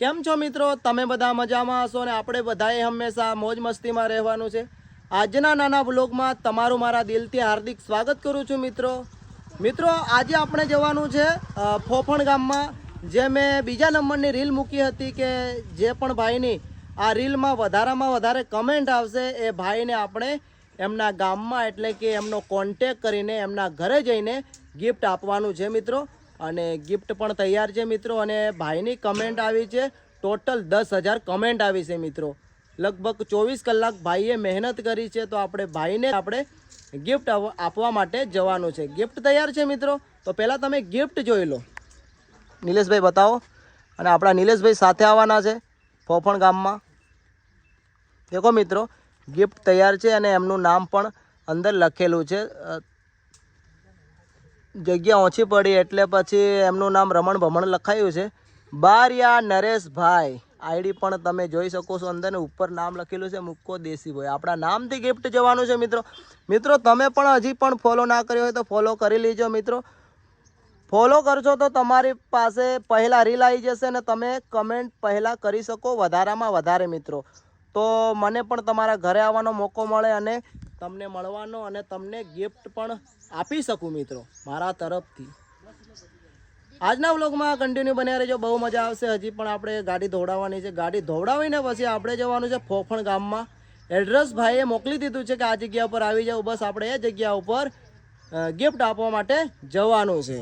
કેમ છો મિત્રો? તમે બધા મજામાં હશો ને આપણે બધાએ હંમેશા મોજ મસ્તીમાં રહેવાનું છે. આજના નાના બ્લોગમાં તમારું મારા દિલથી હાર્દિક સ્વાગત કરું છું મિત્રો. મિત્રો, આજે આપણે જવાનું છે ફોફણ ગામમાં, જે મેં બીજા નંબરની રીલ મૂકી હતી કે જે પણ ભાઈની, આ રીલમાં વધારામાં વધારે કમેન્ટ આવશે, એ ભાઈને આપણે એમના ગામમાં એટલે કે એમનો કોન્ટેક કરીને એમના ઘરે જઈને ગિફ્ટ આપવાનું છે મિત્રો. અને ગિફ્ટ પણ તૈયાર છે મિત્રો અને ભાઈની કમેન્ટ આવી છે. ટોટલ દસ હજાર કમેન્ટ આવી છે મિત્રો. લગભગ ચોવીસ કલાક ભાઈએ મહેનત કરી છે તો આપણે ભાઈને આપણે ગિફ્ટ આપવા માટે જવાનું છે. ગિફ્ટ તૈયાર છે મિત્રો? તો પહેલાં તમે ગિફ્ટ જોઈ લો. નિલેશભાઈ બતાવો. અને આપણા નિલેશભાઈ સાથે આવવાના છે ફોફણ ગામમાં. દેખો મિત્રો ગિફ્ટ તૈયાર છે અને એમનું નામ પણ અંદર લખેલું છે. જગ્યા ઓછી પડી એટલે પછી એમનું નામ રમણ ભમણ લખાયું છે. બારિયા નરેશભાઈ. આઈડી પણ તમે જોઈ શકો છો અંદર ઉપર નામ લખેલું છે મુક્કો દેશીભાઈ. આપણા નામથી ગિફ્ટ જવાનું છે મિત્રો. મિત્રો, તમે પણ હજી પણ ફોલો ના કર્યો હોય તો ફોલો કરી લેજો મિત્રો. ફોલો કરશો તો તમારી પાસે પહેલાં રીલ આવી જશે ને તમે કમેન્ટ પહેલાં કરી શકો વધારામાં વધારે મિત્રો. તો મને પણ તમારા ઘરે આવવાનો મોકો મળે અને તમને મળવાનો અને તમને ગિફ્ટ પણ આપી શકું મિત્રો મારા તરફથી. આજના વ્લોગમાં કન્ટિન્યુ બન્યા રહેજો બહુ મજા આવશે. હજી પણ આપણે ગાડી ધોડાવવાની છે. ગાડી ધોડાવીને પછી આપણે જવાનું છે ફોફણ ગામમાં. એડ્રેસ ભાઈએ મોકલી દીધું છે કે આ જગ્યા ઉપર આવી જાવ બસ આપણે એ જગ્યા ઉપર ગિફ્ટ આપવા માટે જવાનું છે.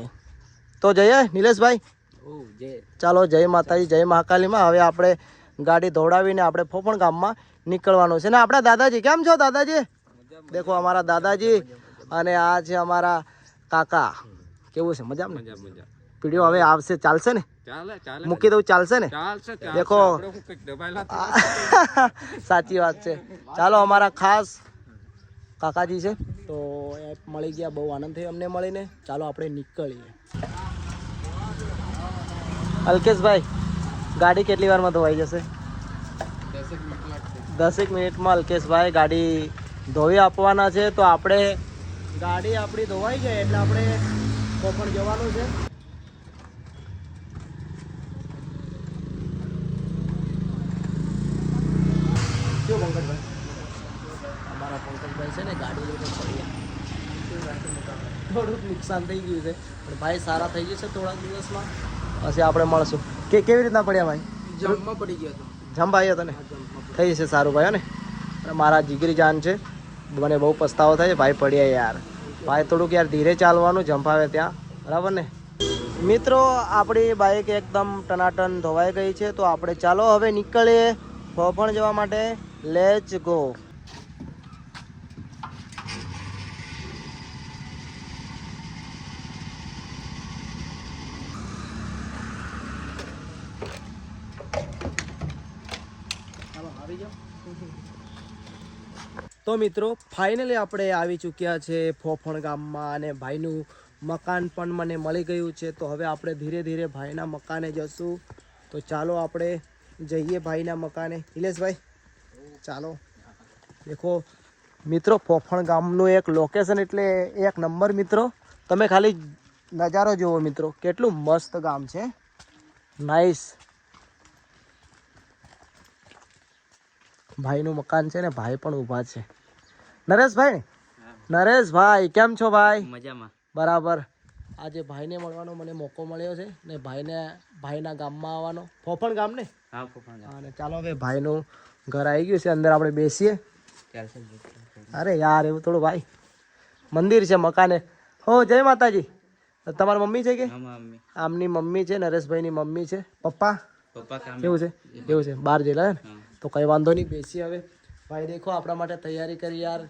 તો જઈએ નિલેશભાઈ. ચાલો જય માતાજી જય મહાકાલીમાં. હવે આપણે ગાડી દોડાવીને આપણે ફોફણ ગામમાં નીકળવાનું છે. ને આપણા દાદાજી કેમ છો દાદાજી? દેખો અમારા દાદાજી અને આ છે અમારા કાકા. કેવું છે? મજામાં મજા પીડીઓ હવે આવશે ચાલશે ને? મૂકી દઉં ચાલશે ને. દેખો. સાચી વાત છે. ચાલો અમારા ખાસ કાકાજી છે. તો એ મળી ગયા બહુ આનંદ થયો અમને મળીને. ચાલો આપણે નીકળીએ. અલ્કેશભાઈ ગાડી કેટલી વારમાં ધોવાઈ જશે? દસેક મિનિટ દસેક મિનિટમાં અલ્કેશભાઈ ગાડી ધોઈ આપવાના છે તો આપણે ગાડી આપણી ધોવાઈ જાય એટલે આપણે કોપણ જવાનું છે. શું પંકજભાઈ? અમારા પંકજભાઈ છે ને ગાડી લઈને પડ્યા થોડુંક નુકસાન થઈ ગયું છે. પણ ભાઈ સારા થઈ જશે થોડા દિવસમાં. પછી આપણે મળશું. કે કેવી રીતના પડ્યા ભાઈ? જમવા પડી ગયો હતો. જંભાઈ હતો ને? થઈ જશે સારું ભાઈ ને? મારા જીગરી જાન છે. મને બહુ પસ્તાવો થાય ભાઈ પડ્યા યાર. ભાઈ થોડુંક યાર ધીરે ચાલવાનું, જંપાવે ત્યાં. બરાબર ને? મિત્રો, આપણી બાઇક એકદમ ટનાટન ધોવાઈ ગઈ છે, તો આપણે ચાલો હવે નીકળીએ ફોફણ જવા માટે. લેચ ગો આવી જાઓ તો મિત્રો ફાઇનલી આપણે આવી ચૂક્યા છે ફોફણ ગામમાં અને ભાઈનું મકાન પણ મને મળી ગયું છે. તો હવે આપણે ધીરે ધીરે ભાઈના મકાને જશું. તો ચાલો આપણે જઈએ ભાઈના મકાને. નિલેશભાઈ, ચાલો. દેખો, મિત્રો, ફોફણ ગામનું એક લોકેશન એટલે એક નંબર મિત્રો. તમે ખાલી નજારો જુઓ મિત્રો. કેટલું મસ્ત ગામ છે. નાઈસ ભાઈનું મકાન છે ને, ભાઈ પણ ઊભા છે. નરેશભાઈ? નરેશભાઈ કેમ છો ભાઈ? મજામાં. બરાબર. આજે ભાઈને મળવાનો મને મોકો મળ્યો છે ને ભાઈને ભાઈના ગામમાં આવવાનો. ફોફણ ગામ ને? હા પપ્પા અને ચાલો હવે ભાઈનું ઘર આવી ગયું છે અંદર આપણે બેસીએ. અરે યાર એવું થોડું ભાઈ. મંદિર છે મકાને. હો જય માતાજી. તમારી મમ્મી છે કે? આમની મમ્મી છે નરેશભાઈની મમ્મી છે. પપ્પા? પપ્પા કામ છે? એવું છે? બહાર હે ને? તો કઈ વાંધો નહીં બેસી હવે. ભાઈ દેખો આપણા માટે તૈયારી કરી યાર.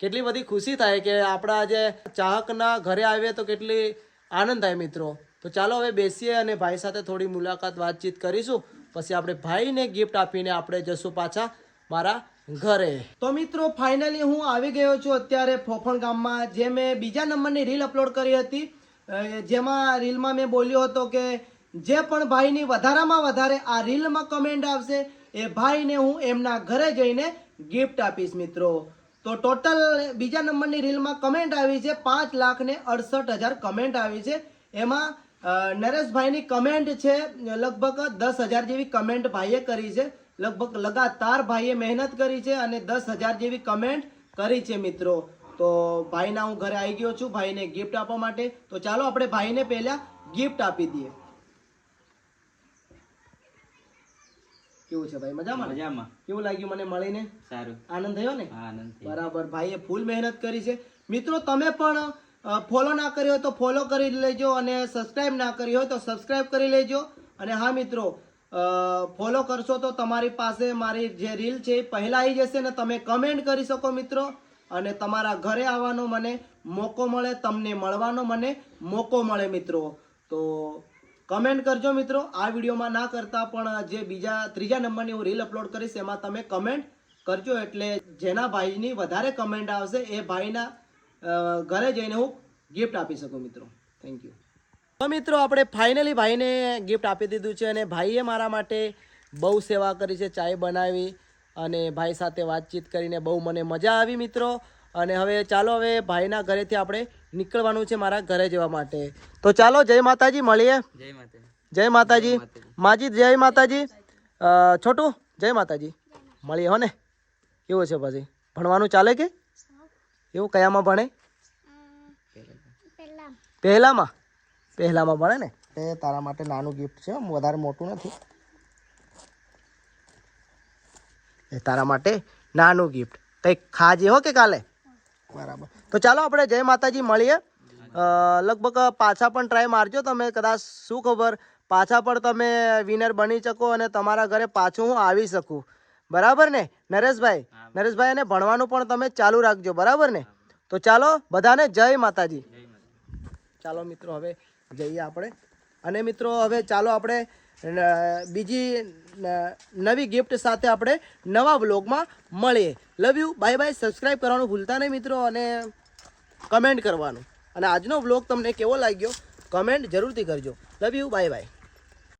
કેટલી બધી ખુશી થાય કે આપણા જે ચાહકના ઘરે આવીએ તો કેટલી આનંદ થાય મિત્રો. તો ચાલો હવે બેસીએ અને ભાઈ સાથે થોડી મુલાકાત વાતચીત કરીશું. પછી આપણે ભાઈને ગિફ્ટ આપીને આપણે જશું પાછા મારા ઘરે. તો મિત્રો ફાઇનલી હું આવી ગયો છું અત્યારે ફોફણ ગામમાં, જે મેં બીજા નંબરની રીલ અપલોડ કરી હતી. જેમાં રીલમાં મેં બોલ્યો હતો કે જે પણ ભાઈની વધારામાં વધારે આ રીલમાં કમેન્ટ આવશે, એ ભાઈને હું એમના ઘરે જઈને ગિફ્ટ આપીશ મિત્રો. તો ટોટલ બીજા નંબરની રીલમાં કમેન્ટ આવી છે, પાંચ લાખ ને અડસઠ હજાર કમેન્ટ આવી છે. એમાં નરેશભાઈની કમેન્ટ છે, લગભગ દસ હજાર જેવી કમેન્ટ ભાઈએ કરી છે. લગભગ લગાતાર ભાઈએ મહેનત કરી છે અને દસ હજાર જેવી કમેન્ટ કરી છે મિત્રો. તો ભાઈના હું ઘરે આવી ગયો છું, ભાઈને ગિફ્ટ આપવા માટે. તો ચાલો આપણે ભાઈને પહેલાં ગિફ્ટ આપી દઈએ. કેવું છે ભાઈ? મજામાં મજામાં. કેવું લાગ્યું મને મળીને? સારું. આનંદ થયો ને? આનંદ બરાબર ભાઈએ ફૂલ મહેનત કરી છે. મિત્રો તમે પણ ફોલો ના કર્યો હોય તો ફોલો કરી લેજો અને સબસ્ક્રાઇબ ના કરી હોય તો સબસ્ક્રાઇબ કરી લેજો. અને હા મિત્રો ફોલો કરશો તો તમારી પાસે મારી જે રીલ છે એ પહેલાં આવી જશે ને તમે કમેન્ટ કરી શકો મિત્રો. અને તમારા ઘરે આવવાનો મને મોકો મળે તમને મળવાનો મને મોકો મળે મિત્રો. તો કમેન્ટ કરજો મિત્રો. આ વિડીયોમાં ના કરતા પણ જે બીજા, ત્રીજા નંબરની હું રીલ અપલોડ કરીશ, એમાં તમે કમેન્ટ કરજો. એટલે જેના ભાઈની વધારે કમેન્ટ આવશે, એ ભાઈના ઘરે જઈને હું ગિફ્ટ આપી શકું મિત્રો. થેન્ક યુ તો મિત્રો, આપણે ફાઇનલી ભાઈને ગિફ્ટ આપી દીધું છે અને ભાઈએ મારા માટે બહુ સેવા કરી છે, ચાય બનાવી અને ભાઈ સાથે વાતચીત કરીને બહુ મને મજા આવી મિત્રો. અને હવે ચાલો, હવે ભાઈના ઘરેથી આપણે નીકળવાનું છે મારા ઘરે જવા માટે. તો ચાલો જય માતાજી મળીએ. જય જય માતાજી. માજી જય માતાજી. છોટું જય માતાજી. મળીએ હો ને? કેવું છે પછી? ભણવાનું ચાલે કે? એવું કયામાં ભણે? પહેલામાં. પહેલામાં ભણે ને? એ તારા માટે નાનું ગિફ્ટ છે વધારે મોટું નથી. એ તારા માટે નાનું ગિફ્ટ કંઈક ખાજે હો કે કાલે? બરાબર. તો ચાલો આપણે જય માતાજી મળીએ. લગભગ પાછા પણ ટ્રાય મારજો તમે કદાચ શું ખબર? પાછા પણ તમે વિનર બની શકો અને તમારા ઘરે પાછું હું આવી શકું. બરાબર ને? નરેશભાઈ નરેશભાઈ અને ભણવાનું પણ તમે ચાલુ રાખજો બરાબર ને? તો ચાલો બધાને જય માતાજી. ચાલો મિત્રો હવે જઈએ આપણે. અને મિત્રો હવે ચાલો આપણે બીજી નવી ગિફ્ટ સાથે આપણે નવા વ્લોગમાં મળીએ. Love you bye bye subscribe કરવાનું ભૂલતા નહીં મિત્રો અને કમેન્ટ કરવાનું. અને આજનો વ્લોગ તમને કેવો લાગ્યો? કમેન્ટ જરૂરથી કરજો. લવ યુ બાય બાય